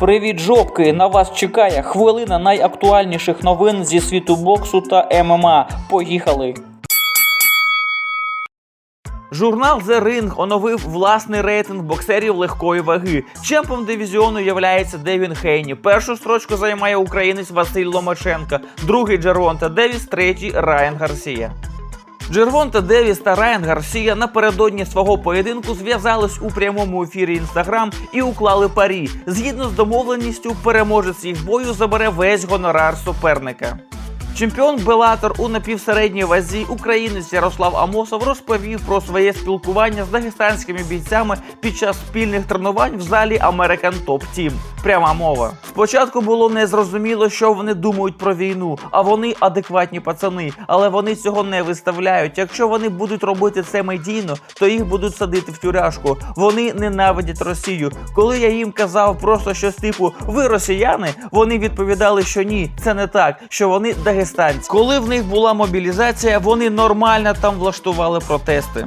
Привіт, жопки! На вас чекає хвилина найактуальніших новин зі світу боксу та ММА. Поїхали! Журнал The Ring оновив власний рейтинг боксерів легкої ваги. Чемпом дивізіону являється Девін Хейні. Першу строчку займає українець Василь Ломаченко, другий Джервонта Девіс, третій Райан Гарсія. Джервонта Девіс та Райан Гарсія напередодні свого поєдинку зв'язались у прямому ефірі Інстаграм і уклали парі. Згідно з домовленістю, переможець їх бою забере весь гонорар суперника. Чемпіон Белатор у напівсередній вазі українець Ярослав Амосов розповів про своє спілкування з дагестанськими бійцями під час спільних тренувань в залі American Top Team. Пряма мова. Спочатку було незрозуміло, що вони думають про війну, а вони адекватні пацани, але вони цього не виставляють. Якщо вони будуть робити це медійно, то їх будуть садити в тюряшку. Вони ненавидять Росію. Коли я їм казав просто щось типу ви росіяни, вони відповідали, що ні, це не так, що вони дагестанці. Коли в них була мобілізація, вони нормально там влаштували протести.